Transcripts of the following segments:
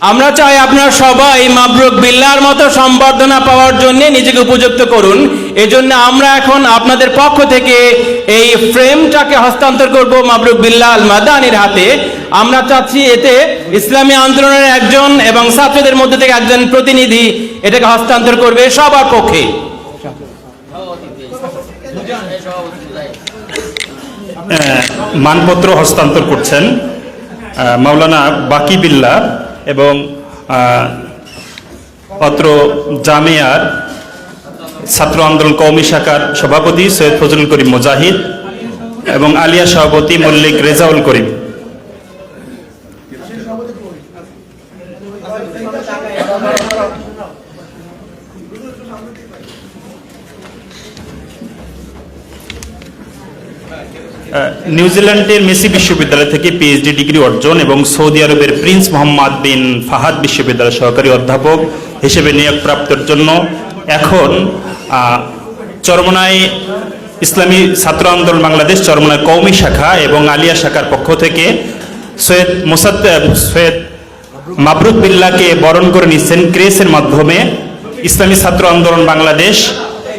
আমরা চাই আপনার সবাই মাবরুক বিল্লার মতো সম্বর্ধনা পাওয়ার জন্য নিজেকে উপযুক্ত করুন। এজন্য আমরা এখন আপনাদের পক্ষ থেকে এই ফ্রেমটাকে হস্তান্তর করব মাবরুক বিল্লাহ আল মাদানির হাতে। আমরা চাচ্ছি এতে ইসলামী আন্দোলনের একজন এবং ছাত্রদের মধ্যে থেকে একজন প্রতিনিধি এটাকে হস্তান্তর করবে সবার পক্ষে। মানপত্র হস্তান্তর করছেন মাওলানা বাকি বিল্লা এবং পত্র অত্র জামিয়ার ছাত্র আন্দোলন কৌমি শাখার সভাপতি সৈয়দ ফজলুল করিম মুজাহিদ এবং আলিয়া সভাপতি মল্লিক রেজাউল করিম। নিউজিল্যান্ডের মেসি বিশ্ববিদ্যালয় থেকে পিএইচডি ডিগ্রি অর্জন এবং সৌদি আরবের প্রিন্স মোহাম্মদ বিন ফাহাদ বিশ্ববিদ্যালয়ের সহকারী অধ্যাপক হিসেবে নিয়োগপ্রাপ্তের জন্য এখন চরমনায় ইসলামী ছাত্র আন্দোলন বাংলাদেশ চরমনায় কৌমি শাখা এবং আলিয়া শাখার পক্ষ থেকে সৈয়দ মোসাদ সৈয়দ মাবরুদ বিল্লাকে বরণ করে নিচ্ছেন ক্রেসের মাধ্যমে ইসলামী ছাত্র আন্দোলন বাংলাদেশ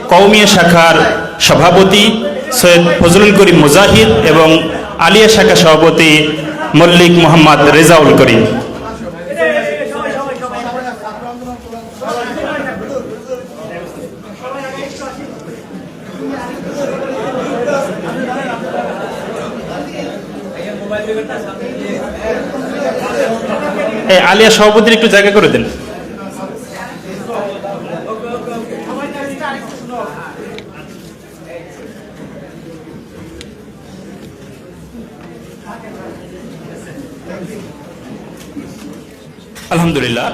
কৌমিয়া শাখার সভাপতি সৈয়দ ফজলুল করিম মুজাহিদ এবং আলিয়া শাখা সভাপতি মল্লিক মোহাম্মদ রেজাউল করিম। আলিয়া সভাপতির একটু জায়গা করে দেন। আলহামদুলিল্লাহ।